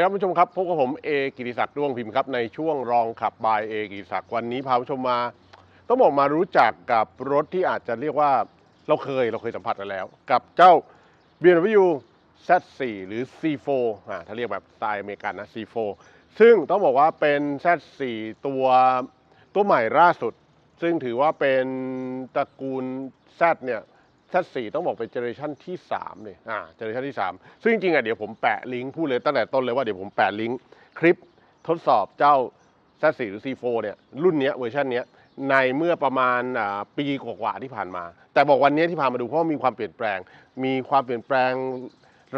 วัสดีครับผู้ชมครับพบกับผมเอกิติศักดิ์ด้วงพิมพ์ครับในช่วงรองขับบายเอกิติศักดิ์วันนี้พาผู้ชมมา ต้องบอกมารู้จักกับรถที่อาจจะเรียกว่าเราเคยเราเคยสัมผัสกันแล้ว กับเจ้า BMW Z4 หรือ C4 อ่าถ้าเรียกแบบสไตล์อเมริกันนะ C4 ซึ่งต้องบอกว่าเป็น Z4 ตัวตัวใหม่ล่าสุด ซึ่งถือว่าเป็นตระกูล Z เนี่ย Z4 ต้องบอกเป็นเจเนอเรชันที่3เลยอ่าเจเนอเรชันที่ 3 ซึ่งจริงๆอะเดี๋ยวผมแปะลิงก์พูดเลยตั้งแต่ต้นเลยว่าเดี๋ยวผมแปะลิงก์คลิปทดสอบเจ้า Z4 หรือ C4 เนี่ยรุ่นเนี้ยเวอร์ชันเนี้ยในเมื่อประมาณอ่าปีกว่าๆที่ผ่านมา แต่บอกวันนี้ที่พามาดูเพราะมีความเปลี่ยนแปลง มีความเปลี่ยนแปลง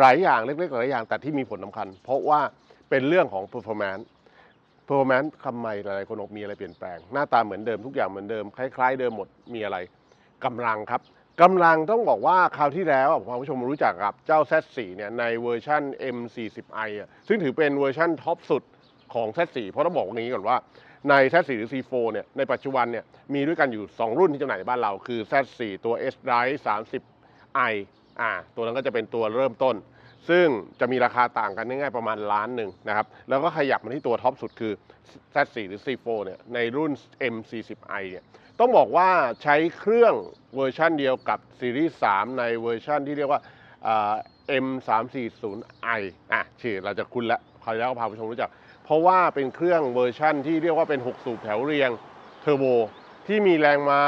หลายอย่างเล็กๆหลายอย่างแต่ที่มีผลสำคัญ เพราะว่าเป็นเรื่องของ performance performance คำใหม่หลายๆคนบอกมีอะไรเปลี่ยนแปลง หน้าตาเหมือนเดิมทุกอย่างเหมือนเดิมคล้าย ๆ เดิมหมดมีอะไรกำลังครับ กำลังต้องบอกว่าคราวที่แล้วอะผมผู้ชมรู้จักกับเจ้า Z4 เนี่ยในเวอร์ชัน M40i อะซึ่งถือเป็นเวอร์ชันท็อปสุดของ Z4 เพราะต้องบอกอย่างนี้ก่อนว่าใน Z4 หรือ C4 เนี่ยในปัจจุบันเนี่ยมีด้วยกันอยู่ 2 รุ่นที่จำหน่ายในบ้านเรา คือ Z4 ตัว S Drive 30i อ่าตัวนั้นก็จะเป็นตัวเริ่มต้น ซึ่งจะมีราคาต่างกันง่ายๆประมาณล้านหนึ่งนะครับ แล้วก็ขยับมาที่ตัวท็อปสุดคือ Z4 หรือ C4 เนี่ยในรุ่น M40i เนี่ย ต้องบอกว่าใช้เครื่องเวอร์ชันเดียวกับซีรีส์3ในเวอร์ชันที่เรียกว่า M340i อะชื่อเราจะคุ้นแล้วคราวแล้วก็พาผู้ชมรู้จัก เพราะว่าเป็นเครื่องเวอร์ชันที่เรียกว่าเป็น 6 สูบแถวเรียงเทอร์โบที่มีแรงม้า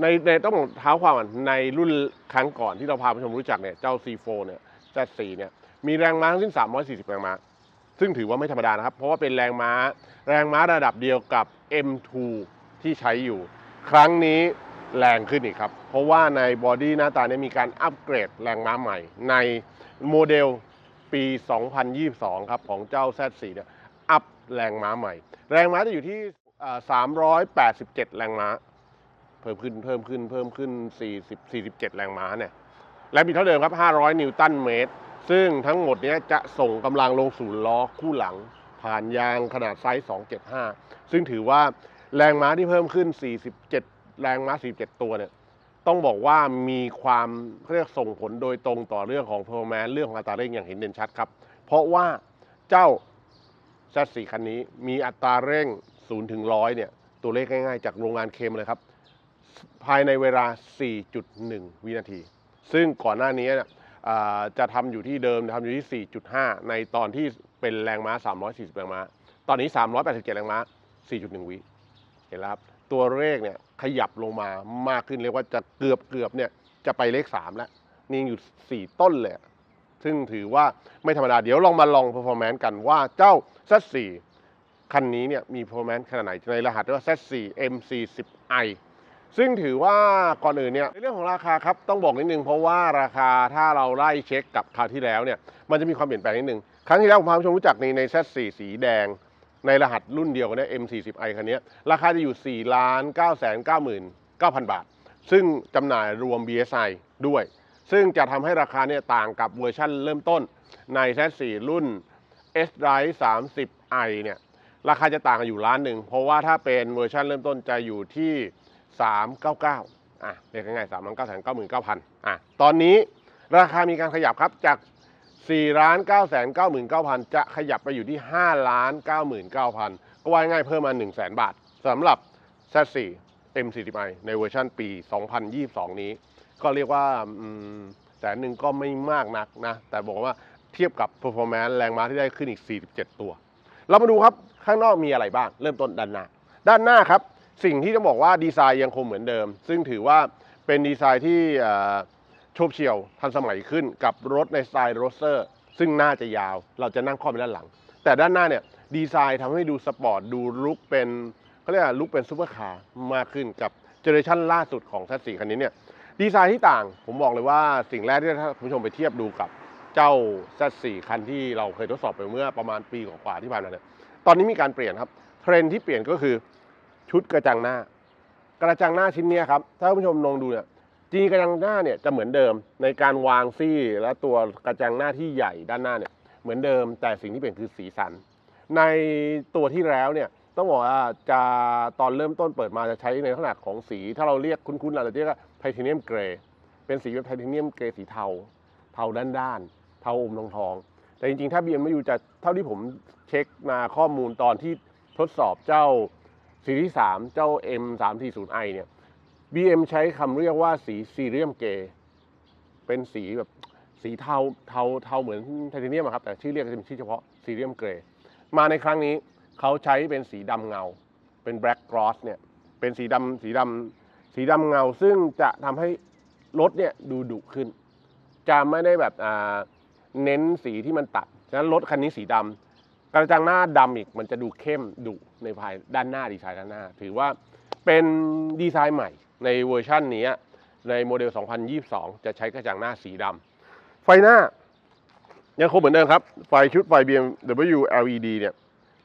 ในในต้องบอกเท้าความก่อนในรุ่นครั้งก่อนที่เราพาผู้ชมรู้จักเนี่ยเจ้า C4 เนี่ย Z4 เนี่ยมีแรงม้าทั้งสิ้น 340 แรงม้า ซึ่งถือว่าไม่ธรรมดานะครับ เพราะว่าเป็นแรงม้า แรงม้าระดับเดียวกับ M2 ที่ใช้อยู่ ครั้งนี้แรงขึ้นอีกครับ เพราะว่าในบอดี้หน้าตาเนี่ยมีการอัปเกรดแรงม้าใหม่ ในโมเดลปี 2022 ครับ ของเจ้า Z4 เนี่ยอัพแรงม้าใหม่ แรงม้าจะอยู่ที่ 387 แรงม้า เพิ่มขึ้นเพิ่มขึ้นเพิ่มขึ้น 40 47 แรงม้าเนี่ยและมีเท่าเดิมครับ 500 นิวตันเมตร ซึ่งทั้งหมดเนี้ยจะส่งกำลังลงสู่ล้อคู่หลัง ผ่านยางขนาดไซส์ 275 ซึ่งถือว่า แรงม้าที่เพิ่มขึ้น 47 แรงม้า 47 ตัวเนี่ย ต้องบอกว่ามีความเรียกส่งผลโดยตรงต่อเรื่องของ performance เรื่องของอัตราเร่งอย่างเห็นเด่นชัดครับ เพราะว่าเจ้า Z4 คันนี้มีอัตราเร่ง0ถึง100เนี่ย ตัวเลขง่ายๆ จากโรงงานเคมเลยครับ ภายในเวลา 4.1 วินาที ซึ่งก่อนหน้านี้เนี่ยจะทำอยู่ที่เดิมทำอยู่ที่ 4.5 ในตอนที่เป็นแรงม้า 340 แรงม้า ตอนนี้ 387 แรงม้า 4.1 วิ เห็นแล้วครับตัวเลขเนี่ยขยับลงมามากขึ้นเรียกว่าจะเกือบเกือบเนี่ยจะไปเลข 3 แล้วนี่อยู่ 4 ต้นเลย ซึ่งถือว่าไม่ธรรมดา เดี๋ยวลองมาลอง performance กันว่าเจ้า Z4 คันนี้เนี่ยมี performance ขนาดไหนในรหัสว่า Z4 M40i ซึ่งถือว่าก่อนอื่นเนี่ยในเรื่องของราคาครับต้องบอกนิดนึงเพราะว่าราคาถ้าเราไล่เช็คกับคราวที่แล้วเนี่ยมันจะมีความเปลี่ยนแปลงนิดนึง ครั้งที่แล้วผมพาผู้ชมรู้จักในใน Z4 สีแดง ในรหัสรุ่นเดียวกันเนี่ย M40i คันนี้ราคาจะอยู่ 4 ล้าน9 9 9 9 0 0 บาท ซึ่งจำหน่ายรวม BSI ด้วย ซึ่งจะทำให้ราคาเนี่ยต่างกับเวอร์ชั่นเริ่มต้นใน Z4 รุ่น S Drive 30i เนี่ยราคาจะต่างกันอยู่ล้านหนึ่ง เพราะว่าถ้าเป็นเวอร์ชันเริ่มต้นจะอยู่ที่ 399อะเรียกง่ายๆ3 9 9 9 9 0 0อะตอนนี้ราคามีการขยับครับจาก 4ล้าน9 9 9 9 0 0 จะขยับไปอยู่ที่ 5 ล้าน 99,000 ก็ว่าง่ายเพิ่มมา 1 0 0 0 0 0 บาทสำหรับ Z4 M40i ในเวอร์ชันปี 2022 นี้ ก็เรียกว่าแสนหนึ่งก็ไม่มากนักนะ แต่บอกว่าเทียบกับ performance แรงม้าที่ได้ขึ้นอีก 47 ตัว เรามาดูครับข้างนอกมีอะไรบ้าง เริ่มต้นด้านหน้า ด้านหน้าครับ สิ่งที่ต้องบอกว่าดีไซน์ยังคงเหมือนเดิม ซึ่งถือว่าเป็นดีไซน์ที่ โฉบเฉี่ยวทันสมัยขึ้นกับรถในสไตล์โรสเตอร์ ซึ่งน่าจะยาว เราจะนั่งคล่อไปด้านหลัง แต่ด้านหน้าเนี่ยดีไซน์ทำให้ดูสปอร์ตดูลุกเป็นเขาเรียกว่าลุกเป็นซูเปอร์คาร์มากขึ้นกับเจเนอเรชันล่าสุดของ Z4 คันนี้เนี่ยดีไซน์ที่ต่างผมบอกเลยว่าสิ่งแรกที่ถ้าคุณผู้ชมไปเทียบดูกับเจ้า Z4 คันที่เราเคยทดสอบไปเมื่อประมาณปีกว่าๆที่ผ่านมาเนี่ยตอนนี้มีการเปลี่ยนครับเทรนที่เปลี่ยนก็คือชุดกระจังหน้ากระจังหน้าชิ้นนี้ครับถ้าคุณผู้ชมลองดูเนี่ย จริงกระจังหน้าเนี่ยจะเหมือนเดิมในการวางซี่และตัวกระจังหน้าที่ใหญ่ด้านหน้าเนี่ยเหมือนเดิมแต่สิ่งที่เปลี่ยนคือสีสัน ในตัวที่แล้วเนี่ยต้องบอกว่าจะตอนเริ่มต้นเปิดมาจะใช้ในลักษณะของสี ถ้าเราเรียกคุ้นๆเราจะเรียกว่าไทเทเนียมเกรย์เป็นสีแบบไทเทเนียมเกรย์สีเทา เทาด้านด้านๆเทาอมทองทองแต่จริงๆ ถ้า BMW จะเท่าที่ผมเช็คมาข้อมูลตอนที่ทดสอบเจ้าซีรีส์3เจ้า M 3 4 0 i เนี่ย BM ใช้คำเรียกว่าสีซีเรียมเกย์เป็นสีแบบสีเทาเทาเทาเหมือนไทเทเนียมครับ แต่ชื่อเรียกจะเป็นชื่อเฉพาะซีเรียมเกรย์มาในครั้งนี้เขาใช้เป็นสีดำเงา เป็น black gloss เนี่ยเป็นสีดำสีดำสีดำเงา ซึ่งจะทำให้รถเนี่ยดูดุขึ้น จะไม่ได้แบบอ่าเน้นสีที่มันตัด ฉะนั้นรถคันนี้สีดำกระจังหน้าดำอีกมันจะดูเข้มดุในภายด้านหน้าดีไซน์ด้านหน้า ถือว่าเป็นดีไซน์ใหม่ ในเวอร์ชันนี้ในโมเดล 2022 จะใช้กระจังหน้าสีดำไฟหน้า ยังคงเหมือนเดิมครับ ไฟชุดไฟ BMW LED เนี่ย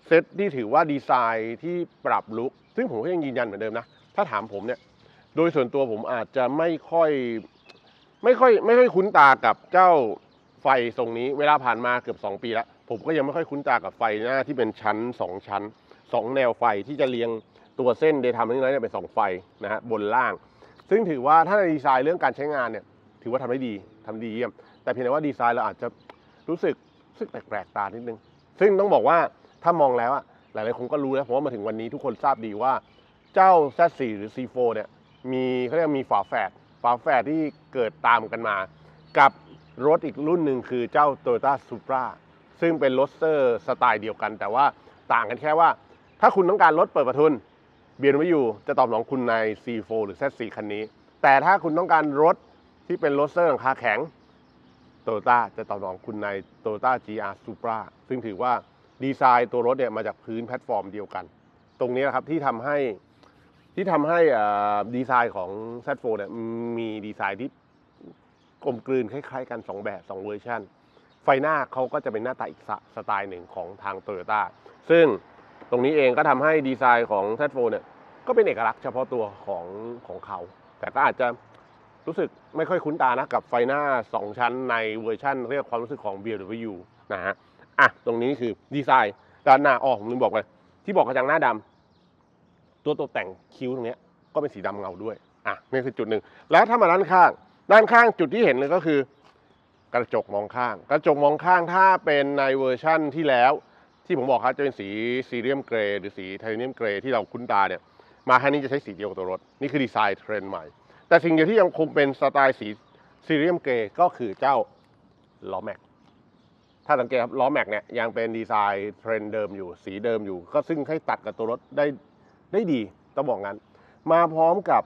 เซตที่ถือว่าดีไซน์ที่ปรับลุคซึ่งผมก็ยังยืนยันเหมือนเดิมนะ ถ้าถามผมเนี่ย โดยส่วนตัวผมอาจจะไม่ค่อยไม่ค่อยไม่ค่อยคุ้นตากับเจ้าไฟทรงนี้เวลาผ่านมาเกือบ 2 ปีแล้ว ผมก็ยังไม่ค่อยคุ้นตากับไฟหน้าที่เป็นชั้น 2 ชั้น 2 แนวไฟที่จะเรียง ตัวเส้นเดย์ทำนี่น้อยเนี่ยเป็นสองไฟนะฮะบนล่าง ซึ่งถือว่าถ้าในดีไซน์เรื่องการใช้งานเนี่ยถือว่าทำได้ดีทำดีเยี่ยม แต่เพียงแต่ว่าดีไซน์เราอาจจะรู้สึกรู้สึกแปลกๆตานิดนึง ซึ่งต้องบอกว่าถ้ามองแล้วอะหลายๆคนก็รู้แล้วผมว่ามาถึงวันนี้ทุกคนทราบดีว่าเจ้า Z4 หรือ C4 เนี่ยมีเขาเรียกมีฝาแฝดฝาแฝดที่เกิดตามกันมา กับรถอีกรุ่นหนึ่งคือเจ้า Toyota Supra ซึ่งเป็นรถเซอร์สไตล์เดียวกัน แต่ว่าต่างกันแค่ว่า ถ้าคุณต้องการรถเปิดประทุน BMW จะตอบสนองคุณใน C4 หรือ Z4 คันนี้ แต่ถ้าคุณต้องการรถที่เป็นรถเซอร์หลังคาแข็งโตโยต้าจะตอบสนองคุณใน Toyota GR Supra ซึ่งถือว่าดีไซน์ตัวรถเนี่ยมาจากพื้นแพลตฟอร์มเดียวกัน ตรงนี้นะครับที่ทำให้ที่ทำให้อ่าดีไซน์ของ Z4 เนี่ยมีดีไซน์ที่กลมกลืนคล้ายๆกัน 2 แบบ 2 เวอร์ชันไฟหน้าเขาก็จะเป็นหน้าตาอีกสสไตล์หนึ่งของทาง Toyota ซึ่ง ตรงนี้เองก็ทำให้ดีไซน์ของ Z4 เนี่ยก็เป็นเอกลักษณ์เฉพาะตัวของของเขา แต่ก็อาจจะรู้สึกไม่ค่อยคุ้นตานะกับไฟหน้า 2 ชั้นในเวอร์ชันเรียกความรู้สึกของ BMW นะฮะอะตรงนี้คือดีไซน์ด้านหน้าอ๋อผมลืมบอกเลยที่บอกกระจังหน้าดำตัวตกแต่งคิ้วตรงนี้ก็เป็นสีดำเงาด้วยอะนี่คือจุดหนึ่งแล้วถ้ามาด้านข้าง ด้านข้างจุดที่เห็นเลยก็คือ กระจกมองข้าง กระจกมองข้างถ้าเป็นในเวอร์ชั่นที่แล้ว ที่ผมบอกครับจะเป็นสีซีเรียมเกรย์หรือสีไทเทเนียมเกรย์ที่เราคุ้นตาเนี่ยมาครั้งนี้จะใช้สีเดียวกับตัวรถ นี่คือดีไซน์เทรนด์ใหม่ แต่สิ่งเดียวที่ยังคงเป็นสไตล์สีซีเรียมเกรย์ก็คือเจ้าล้อแม็กถ้าสังเกตครับล้อแม็กเนี่ยยังเป็นดีไซน์เทรนด์เดิมอยู่สีเดิมอยู่ ก็ซึ่งให้ตัดกับตัวรถได้ได้ดีต้องบอกงั้น มาพร้อมกับ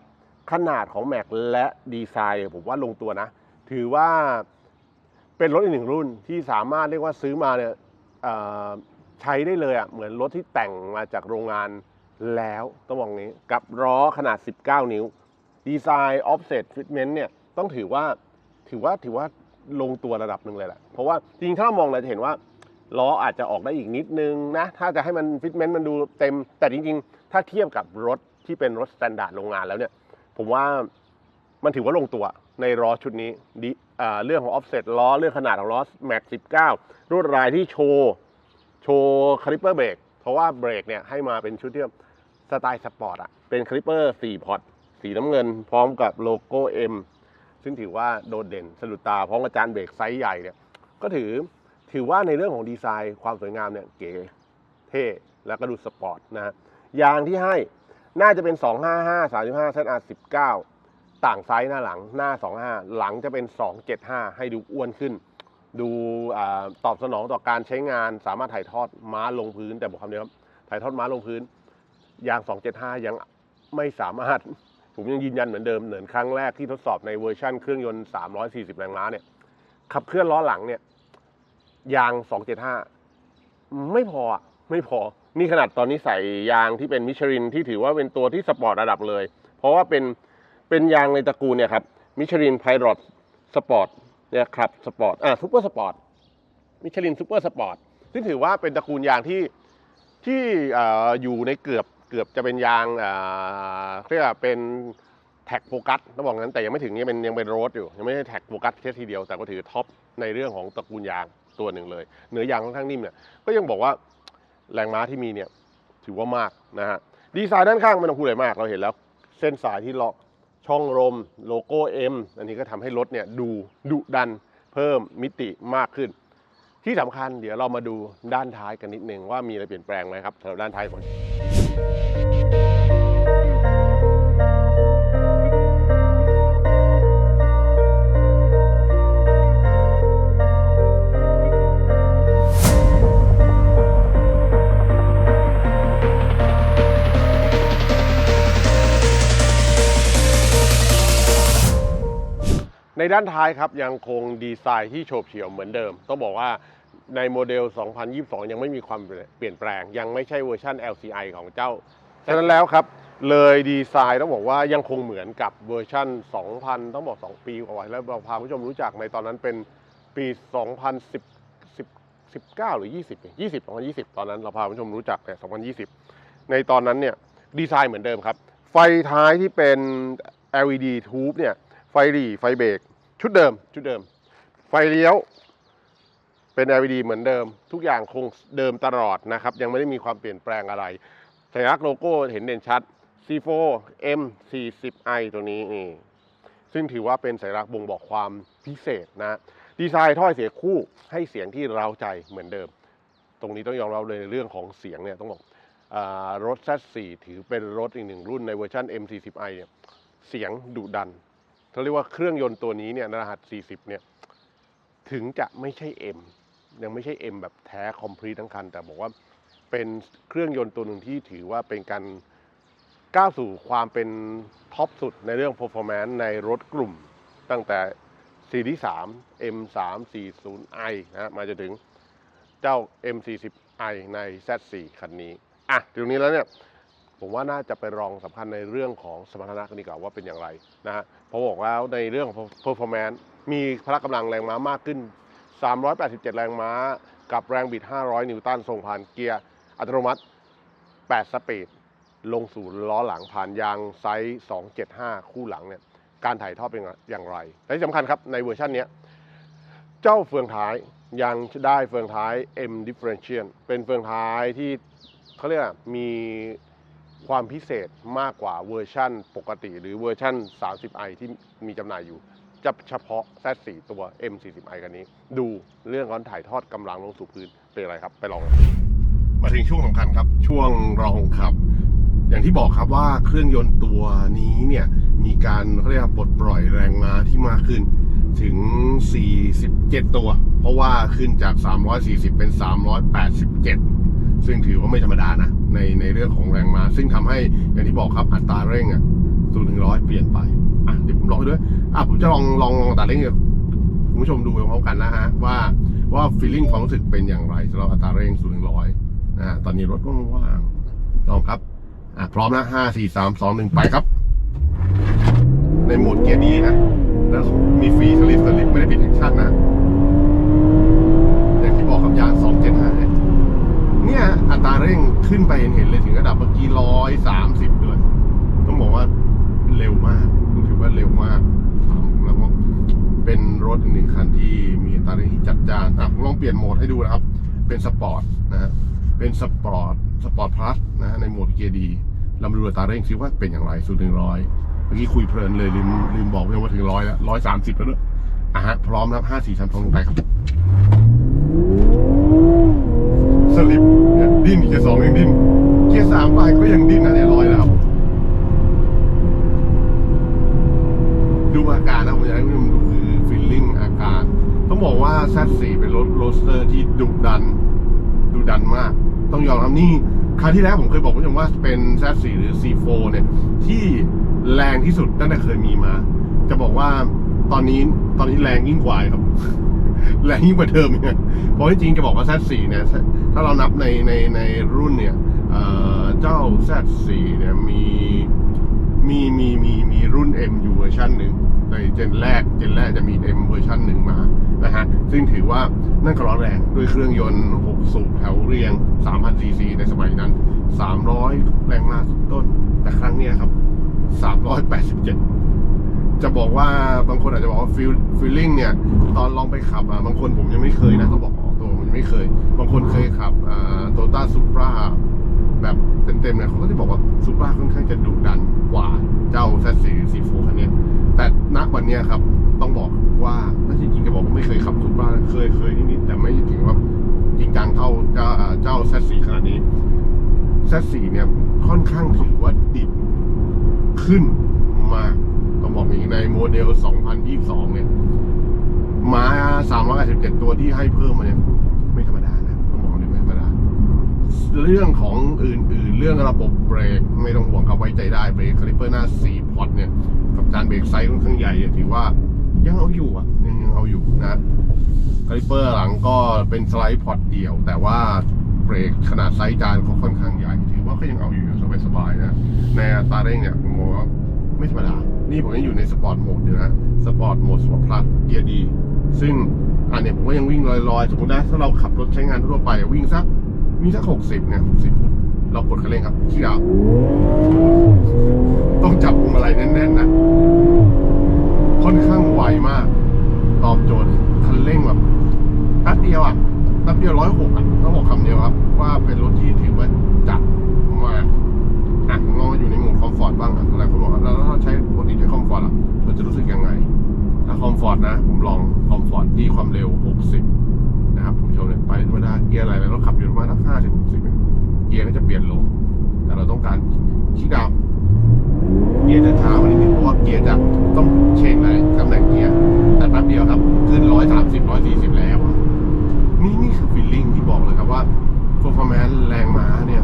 ขนาดของแม็กและดีไซน์ผมว่าลงตัวนะ ถือว่าเป็นรถอีกหนึ่งรุ่นที่สามารถเรียกว่าซื้อมาเนี่ย ใช้ได้เลยอะเหมือนรถที่แต่งมาจากโรงงานแล้วต้องบอกงี้กับล้อขนาด 19 นิ้ว ดีไซน์ออฟเซตฟิตเมนต์เนี่ยต้องถือว่าถือว่าถือว่าลงตัวระดับหนึ่งเลยแหละ เพราะว่าจริงถ้าเรามองเราจะเห็นว่าล้ออาจจะออกได้อีกนิดนึงนะ ถ้าจะให้มันฟิตเมนต์มันดูเต็ม แต่จริง ๆ ถ้าเทียบกับรถที่เป็นรถสแตนดาร์ดโรงงานแล้วเนี่ย ผมว่ามันถือว่าลงตัวในล้อชุดนี้ดีอ่าเรื่องของออฟเซตล้อเรื่องขนาดของล้อแม็ก19รวดลายที่โชว์ โชว์คลิปเปอร์เบรกเพราะว่าเบรกเนี่ยให้มาเป็นชุดที่สไตล์สปอร์ตอะเป็นคลิปเปอร์4พอร์ตสีน้ำเงิน พร้อมกับโลโก้ M ซึ่งถือว่าโดดเด่นสะดุดตาพร้อมกับจานเบรกไซส์ใหญ่เนี่ยก็ถือถือว่าในเรื่องของดีไซน์ความสวยงามเนี่ยเก๋เท่แล้วก็ดูสปอร์ตนะฮะยางที่ให้น่าจะเป็น 255 35 ZR 19 ต่างไซส์หน้าหลังหน้า 25 หลังจะเป็น 275 ให้ดูอ้วนขึ้น ดูตอบสนองต่อการใช้งาน สามารถถ่ายทอดม้าลงพื้น แต่บอกคำเดียวครับถ่ายทอดม้าลงพื้นยาง 275 ยังไม่สามารถ ผมยังยืนยันเหมือนเดิมเหมือนครั้งแรกที่ทดสอบในเวอร์ชั่นเครื่องยนต์ 340 แรงม้าเนี่ยขับเคลื่อนล้อหลังเนี่ยยาง 275 ไม่พออะไม่พอ นี่ขนาดตอนนี้ใส่ยางที่เป็นมิชลินที่ถือว่าเป็นตัวที่สปอร์ตระดับเลย เพราะว่าเป็นเป็นยางในตระกูลเนี่ยครับมิชลินไพรอตสปอร์ต เนี่ยครับสปอร์ตอ่าซูเปอร์สปอร์ตมิชลินซูเปอร์สปอร์ตซึ่งถือว่าเป็นตระกูลยางที่ที่ออยู่ในเกือบเกือบจะเป็นยางเรียกว่าเป็นแท็กโฟกัสต้องบอกงั้นแต่ยังไม่ถึงยังเป็นยังเป็นโรดอยู่ ยังไม่ใช่แท็กโฟกัสแค่ทีเดียวแต่ก็ถือท็อปในเรื่องของตระกูลยางตัวหนึ่งเลย เนื้อยางค่อนข้างนิ่มเนี่ยก็ยังบอกว่าแรงม้าที่มีเนี่ยถือว่ามากนะฮะดีไซน์ด้านข้างไม่ต้องพูดอะไรมาก เราเห็นแล้ว เส้นสายที่เลาะ ช่องลมโลโก้ M อันนี้ก็ทำให้รถเนี่ยดูดุดันเพิ่มมิติมากขึ้น ที่สำคัญเดี๋ยวเรามาดูด้านท้ายกันนิดนึงว่ามีอะไรเปลี่ยนแปลงไหมครับสำหรับด้านท้ายก่อน ในด้านท้ายครับยังคงดีไซน์ที่โฉบเฉี่ยวเหมือนเดิม ต้องบอกว่าในโมเดล 2022 ยังไม่มีความเปลี่ยนแปลง ยังไม่ใช่เวอร์ชัน LCI ของเจ้า ฉะนั้นแล้วครับ เลยดีไซน์ต้องบอกว่ายังคงเหมือนกับเวอร์ชัน2000 ต้องบอก 2 ปีกว่าแล้วเราพาผู้ชมรู้จักในตอนนั้นเป็นปี 2010 19 หรือ 20 20 2020 ตอนนั้นเราพาผู้ชมรู้จักเนี่ย2020 ในตอนนั้นเนี่ยดีไซน์เหมือนเดิมครับ ไฟท้ายที่เป็น LED tube เนี่ยไฟหรี่ไฟเบรก ชุดเดิมชุดเดิม ไฟเลี้ยว เป็น LED เหมือนเดิม ทุกอย่างคงเดิมตลอดนะครับ ยังไม่ได้มีความเปลี่ยนแปลงอะไรสัญลักษณ์โลโก้เห็นเด่นชัด C4 M40i ตัวนี้นี่ซึ่งถือว่าเป็นสัญลักษณ์บ่งบอกความพิเศษนะ ดีไซน์ถ้อยเสียคู่ให้เสียงที่เราใจเหมือนเดิม ตรงนี้ต้องยอมรับเลยในเรื่องของเสียงเนี่ยต้องบอกอรถ Z4 ถือเป็นรถอีกหนึ่งรุ่นในเวอร์ชัน M40i เนี่ยเสียงดุดัน เขาเรียกว่าเครื่องยนต์ตัวนี้เนี่ยรหัส 40 เนี่ย ถึงจะไม่ใช่ M ยังไม่ใช่ M แบบแท้คอมพลีททั้งคัน แต่บอกว่าเป็นเครื่องยนต์ตัวหนึ่งที่ถือว่าเป็นการก้าวสู่ความเป็นท็อปสุดในเรื่อง performance ในรถกลุ่ม ตั้งแต่ซีรีส์3 M340i นะฮะมาจนถึงเจ้า M40i ใน Z4 คันนี้ อะ ตรงนี้แล้วเนี่ย ผมว่าน่าจะไปรองสำคัญในเรื่องของสมรรถนะกันดีกว่าว่าเป็นอย่างไรนะฮะเพราะบอกแล้วในเรื่องของ performance มีพละกำลังแรงม้ามากขึ้น 387 แรงม้า กับแรงบิด 500 นิวตันส่งผ่านเกียร์อัตโนมัติ 8 สปีด ลงสู่ล้อหลังผ่านยางไซส์ 275 คู่หลังเนี่ยการถ่ายทอดเป็นอย่างไรและที่สำคัญครับในเวอร์ชันนี้เจ้าเฟืองท้ายยังได้เฟืองท้าย M differential เป็นเฟืองท้ายที่เขาเรียกมี ความพิเศษมากกว่าเวอร์ชั่นปกติ หรือเวอร์ชั่น 30i ที่มีจำหน่ายอยู่จะเฉพาะ Z4 ตัว M40i กันนี้ ดูเรื่องการถ่ายทอดกำลังลงสู่พื้นเป็นอะไรครับ ไปลองกันมาถึงช่วงสำคัญครับ ช่วงรองขับ อย่างที่บอกครับว่าเครื่องยนต์ตัวนี้เนี่ย มีการเขาเรียกว่าปลดปล่อยแรงม้าที่มากขึ้นถึง 47 ตัว เพราะว่าขึ้นจาก 340 เป็น 387 ซึ่งถือว่าไม่ธรรมดานะ ในในเรื่องของแรงมา ซึ่งทำให้อย่างที่บอกครับอัตราเร่งอะศูนย์ถึงร้อยเปลี่ยนไปอะเดี๋ยวผมลองให้ด้วยอะผมจะลองลองลองอัตราเร่งคุณผู้ชมดูพร้อมกันนะฮะว่าว่าฟีลลิ่งความรู้สึกเป็นอย่างไรสำหรับอัตราเร่งศูนย์ถึงร้อยนะฮะตอนนี้รถก็ว่างลองครับอะพร้อมนะห้าสี่สามสองหนึ่งไปครับ ในโหมดเกียร์ดีนะแล้วมีฟรีสลิปสลิปไม่ได้ปิดแอคชั่นนะ อย่างที่บอกครับยางสองเจ็ดห้าเนี่ยอั ตราเร่งขึ้นไปเห็นเลยถึงระดับเมื่อกี้ร้อยสามสิบด้วย ต้องบอกว่าเร็วมากผมถือว่าเร็วมากถามแล้วก็เป็นรถอีกหนึ่งคันที่มีตาเร่งที่จัดจ้านอะลองเปลี่ยนโหมดให้ดูนะครับ เป็นสปอร์ตนะฮะเป็นสปอร์ตสปอร์ตพลัสนะฮะในโหมดเกียร์ดีเรามาดูตราเร่งซิว่าเป็นอย่างไรศูนย์ถึงร้อยเมื่อกี้คุยเพลินเลยลืมลืมบอกไปว่าถึงร้อยแล้วร้อยสามสิบแล้วด้วยอะฮะพร้อมนะครับห้าสี่สามสองไปครับ สลิปเนี่ย ดิ้นเกียร์สองยังดิ้นเกียร์สามไปก็ยังดิ้นนะเนี่ยร้อยแล้ว ดูอาการนะผมอยากให้คุณผู้ชมดูคือฟีลลิ่งอาการ ต้องบอกว่า Z4 เป็นรถโรสเตอร์ที่ดุดันดุดันมาก ต้องยอมรับนี่ครั้งที่แล้วผมเคยบอกคุณผู้ชมว่าเป็น Z4 หรือ C4 เนี่ย ที่แรงที่สุดตั้งแต่เคยมีมา จะบอกว่าตอนนี้ตอนนี้แรงยิ่งกว่าครับ แรงยิ่งกว่าเดิมอีกอะเพราะจริงจะบอกว่า Z4 เนี่ย ถ้าเรานับในในในรุ่นเนี่ยเจ้า Z4 เนี่ยมีมีมีมีมีรุ่น M อยู่เวอร์ชันหนึ่งในเจนแรก เจนแรกจะมี M เวอร์ชันหนึ่งมานะฮะ ซึ่งถือว่านั่นก็ร้อนแรงด้วยเครื่องยนต์ 6 สูบแถวเรียง 3,000ซีซีในสมัยนั้น 300 แรงม้าต้น แต่ครั้งนี้ครับ 387 จะบอกว่าบางคนอาจจะบอกว่าฟิลฟิลลิ่งเนี่ย ตอนลองไปขับอะบางคนผมยังไม่เคยนะต้องบอก ไม่เคย บางคนเคยขับโตต้าซูปราแบบเต็มๆเนี่ยเขาก็จะบอกว่าซูปราค่อนข้างจะดุดันกว่าเจ้า Z4 C4 คันนี้แต่ณวันนี้ครับต้องบอกว่าถ้าจริงๆจะบอกว่าไม่เคยขับซูเปอร์เคยเคยนิดๆแต่ไม่ถึงว่าจริงจังเท่าเจ้าเจ้าแซดสีขนาดนี้แซดสีเนี่ยค่อนข้างถือว่าดิบขึ้นมากต้องบอกอย่างนี้ในโมเดล 2022 เนี่ย มา 387 ตัวที่ให้เพิ่มมาเนี่ย เรื่องของอื่นๆ เรื่องระบบเบรกไม่ต้องห่วงครับไว้ใจได้เบรกคาลิเปอร์หน้า 4 พอร์ตเนี่ย กับจานเบรกไซส์ค่อนข้างใหญ่ถือว่ายังเอาอยู่อะยังเอาอยู่นะคาลิเปอร์หลังก็เป็นสไลด์พอร์ตเดียว แต่ว่าเบรกขนาดไซส์จานเขาค่อนข้างใหญ่ถือว่าก็ยังเอาอยู่อย่างสบายๆนะในตาเร่งเนี่ยผมบอกว่าไม่ธรรมดา นี่ผมยังอยู่ในสปอร์ตโหมดอยู่นะสปอร์ตโหมดสปอร์ตพลัสเกียร์ดี ซึ่งอันเนี้ยผมก็ยังวิ่งลอยๆ สมมตินะถ้าเราขับรถใช้งานทั่วไปวิ่งสัก วิ่สักหกสิบเนี่ยหกสิบเรากดคันเร่งครับที่เราต้องจับพวงมาลัยแน่นๆนะ ค่อนข้างไวมาก ตอบโจทย์คันเร่งแบบแป๊บเดียวอะแป๊บเดียวร้อยหกอะต้องบอกคำเดียวครับ ว่าเป็นรถที่ถือว่าจัดมากอะผมลองมาอยู่ในโหมดคอมฟอร์ตบ้างอะหลายคนบอกแล้วถ้าใช้ปกติใช้คอมฟอร์ตอะเราจะรู้สึกยังไง ถ้าคอมฟอร์ตนะ ผมลองคอมฟอร์ตที่ความเร็ว 60 นะครับคุณผู้ชมเนี่ยไปธรรมดาเกียร์อะไรเราขับอยู่ประมาณสัก50 60เนี่ยเกียร์ก็จะเปลี่ยนลง แต่เราต้องการชี้ดาวเกียร์จะช้ากว่านิดนึงเพราะว่าเกียร์จะต้องเชนอะไรตำแหน่งเกียร์แต่แป๊บเดียวครับ ขึ้น130 140แล้วนี่นี่คือฟีลลิ่งที่บอกเลยครับว่า performance แรงม้าเนี่ย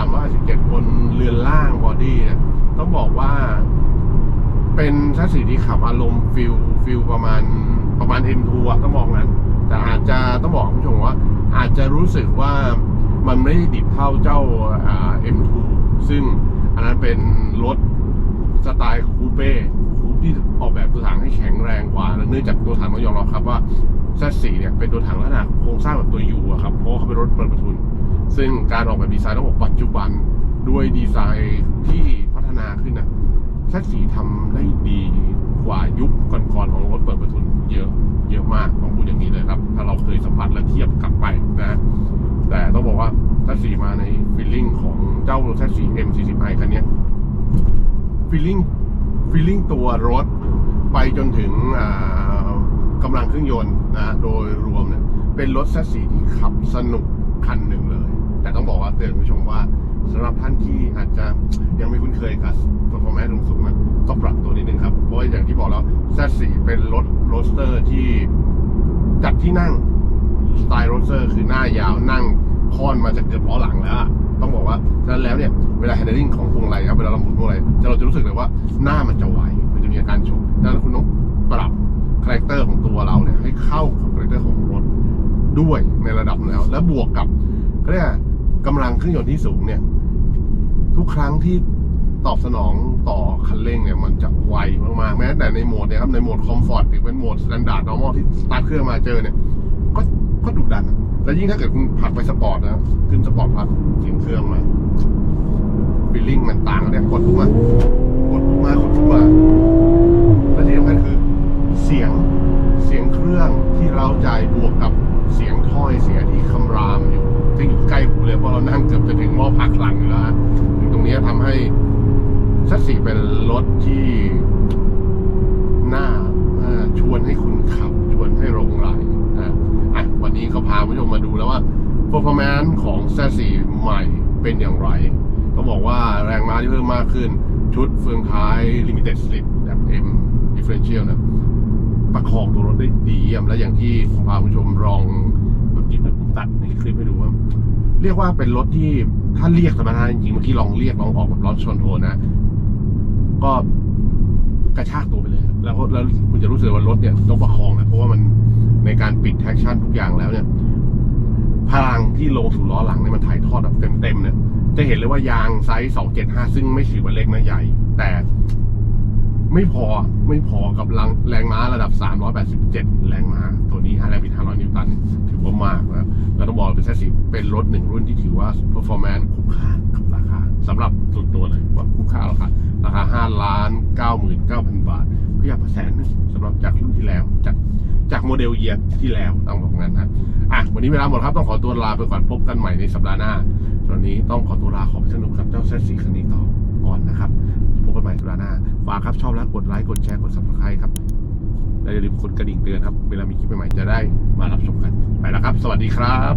317บนเรือนล่างบอดี้เนี่ยต้องบอกว่า เป็นชัสสีที่ขับอารมณ์ฟิลฟิลประมาณประมาณ M2 อะต้องบอกนั้น แต่อาจจะต้องบอกคุณผู้ชมว่า อาจจะรู้สึกว่ามันไม่ได้ดิบเท่าเจ้าอ่า M2 ซึ่งอันนั้นเป็นรถสไตล์คูเป้คูปที่ออกแบบตัวถังให้แข็งแรงกว่า เนื่องจากตัวถังต้องยอมรับครับว่า Z4 เนี่ยเป็นตัวถังลักษณะโครงสร้างแบบตัวยูอะครับเพราะเขาเป็นรถเปิดประทุน ซึ่งการออกแบบดีไซน์ต้องบอกปัจจุบันด้วยดีไซน์ที่พัฒนาขึ้นอะ แซดสีทำได้ดีกว่ายุคก่อนๆของรถเปิดประทุนเยอะเยอะมากต้องพูดอย่างนี้เลยครับ ถ้าเราเคยสัมผัสและเทียบกลับไปนะแต่ต้องบอกว่าแซดสีมาในฟีลลิ่งของเจ้าแซดสี M40i คันนี้ฟีลลิ่งฟีลลิ่งตัวรถไปจนถึงกำลังเครื่องยนต์นะโดยรวมเนี่ยเป็นรถแซดสีที่ขับสนุกคันหนึ่งเลย แต่ต้องบอกว่าเตือนผู้ชมว่า สำหรับท่านที่อาจจะยังไม่คุ้นเคยกับ performance สูงๆนะต้องปรับตัวนิดนึงครับ เพราะอย่างที่บอกแล้ว Z4 เป็นรถโรสเตอร์ที่จัดที่นั่งสไตล์โรสเตอร์คือหน้ายาวนั่งค่อนมาจะเกือบล้อหลังแล้วต้องบอกว่าฉะนั้นแล้วเนี่ยเวลา handling ของพวงมาลัยครับเวลาเราหมุนพวงมาลัยจะเราจะรู้สึกเลยว่าหน้ามันจะไหวมันจะมีอาการชกดังนั้นคุณต้องปรับคาแรคเตอร์ของตัวเราเนี่ยให้เข้ากับคาแรคเตอร์ของรถด้วยในระดับแล้ว และบวกกับเขาเรียกกำลังเครื่องยนต์ที่สูงเนี่ย ทุกครั้งที่ตอบสนองต่อคันเร่งเนี่ยมันจะไวมากๆแม้แต่ในโหมดเนี่ยครับในโหมดคอมฟอร์ตหรือเป็นโหมดสแตนดาร์ด normal ที่สตาร์ทเครื่องมาเจอเนี่ย ก็ก็ดุดันแล้วยิ่งถ้าเกิดคุณผักไปสปอร์ตนะขึ้นสปอร์ตพัดเสียงเครื่องมาฟีลลิ่งมันต่างกันเนี่ยกดปุ๊บมากดปุ๊บมากดปุ๊บมาและที่สำคัญคือเสียงเสียงเครื่องที่เราใจบวกกับเสียงถ้อยเสียงที่คำรามอยู่ซึ่งอยู่ใกล้หูเลยเพราะเรานั่งเกือบจะถึงหม้อพักหลังอยู่แล้ว นี้ทำให้ชัดสีเป็นรถที่น่าชวนให้คุณขับ ชวนให้ลงไหลนะอะวันนี้ก็พาผู้ชมมาดูแล้วว่า performance ของ Z4 ใหม่เป็นอย่างไรก็บอกว่าแรงม้าที่เพิ่มมากขึ้น ชุดเฟืองท้าย limited slip แบบ M differential นะประคองตัวรถได้ดีเยี่ยม และอย่างที่ผมพาผู้ชมลองเมื่อกี้ผมตัดในคลิปให้ดูว่า เรียกว่าเป็นรถที่ ถ้าเรียกสมรรถนะจริงๆเมื่อกี้ลองเรียกลองออกแบบรถชนโทนนะ ก็กระชากตัวไปเลย แล้วก็แล้วคุณจะรู้สึกว่ารถเนี่ยต้องประคองนะเพราะว่ามันในการปิดแท็กชั่นทุกอย่างแล้วเนี่ย พลังที่ลงสู่ล้อหลังเนี่ยมันถ่ายทอดแบบเต็มๆเนี่ย จะเห็นเลยว่ายางไซส์275ซึ่งไม่ถือว่าเล็กนะใหญ่ แต่ ไม่พอไม่พอกับแรงแรงม้าระดับ387แปดสิบเจ็ดแรงม้า ตัวนี้5แรงบิด500นิวตัน ถือว่ามากนะแล้ วต้องบอกเป็นแซสิเป็นรถหนึ่งรุ่นที่ถือว่า performance คุ้มค่ากับราคาสำหรับส่วนตัวเลยว่าคุ้มค่าราคาราคา5ล้าน99,000บาทก็อยาแสนนึงสำหรับจากรุ่นที่แล้วจากจากโมเดลเยียร์ที่แล้วต้องบอกงั้นนะอะวันนี้เวลาหมดครับต้องขอตัวลาไปก่อนพบกันใหม่ในสัปดาห์หน้าส่วนนี้ต้องขอตัวลาขอไปสนุกกับเจ้าแซสีคันนี้ต่อก่อนนะครับพบกันใหม่สัปดาห์หน้าฝากครับชอบแล้วกดไลค์กดแชร์กด subscribe ครับ และอย่าลืมกดกระดิ่งเตือนครับ เวลามีคลิปใหม่ๆจะได้มารับชมกัน ไปแล้วครับ สวัสดีครับ